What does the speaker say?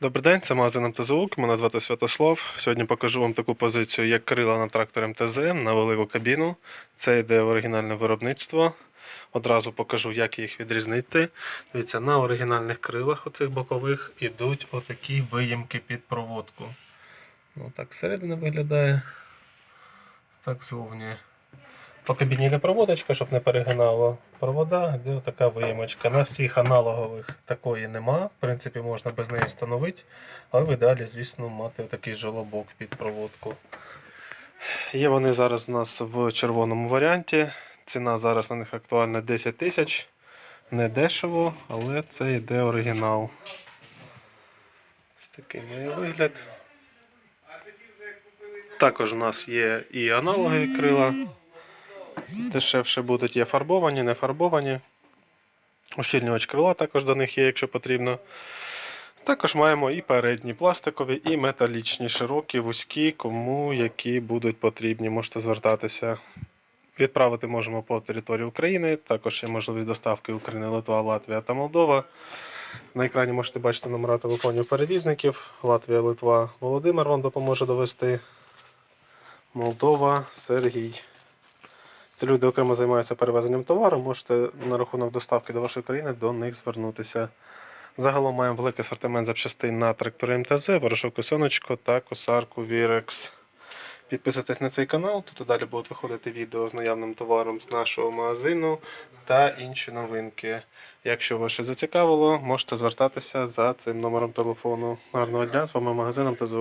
Добрий день, це магазин МТЗУК. Мене звати Святослав. Сьогодні покажу вам таку позицію, як крила на трактор МТЗ на велику кабіну. Це йде оригінальне виробництво. Одразу покажу, як їх відрізнити. Дивіться, на оригінальних крилах оцих бокових ідуть отакі виїмки під проводку. Ну, так зсередини виглядає. Так зовні. По кабіні проводочка, щоб не перегинало провода, де така виємочка. На всіх аналогових такої нема. В принципі, можна без неї встановити, але в ідеалі, звісно, мати такий жолобок під проводку. Є вони зараз у нас в червоному варіанті. Ціна зараз на них актуальна 10 тисяч. Не дешево, але це йде оригінал. Ось такий має вигляд. Також у нас є і аналогові крила. Дешевше будуть є фарбовані, не фарбовані. Ущільнювач крила також до них є, якщо потрібно. Також маємо і передні пластикові, і металічні, широкі, вузькі, кому які будуть потрібні. Можете звертатися. Відправити можемо по території України. Також є можливість доставки України, Литва, Латвія та Молдова. На екрані можете бачити номера телефонів перевізників. Латвія, Литва, Володимир вам допоможе довести. Молдова, Сергій. Це люди окремо займаються перевезенням товару. Можете на рахунок доставки до вашої країни до них звернутися. Загалом маємо великий асортимент запчастин на трактори МТЗ, ворошок сонечко та косарку Virex. Підписуйтесь на цей канал, тут далі будуть виходити відео з наявним товаром з нашого магазину та інші новинки. Якщо вас щось зацікавило, можете звертатися за цим номером телефону. Гарного дня, з вами магазин МТЗ.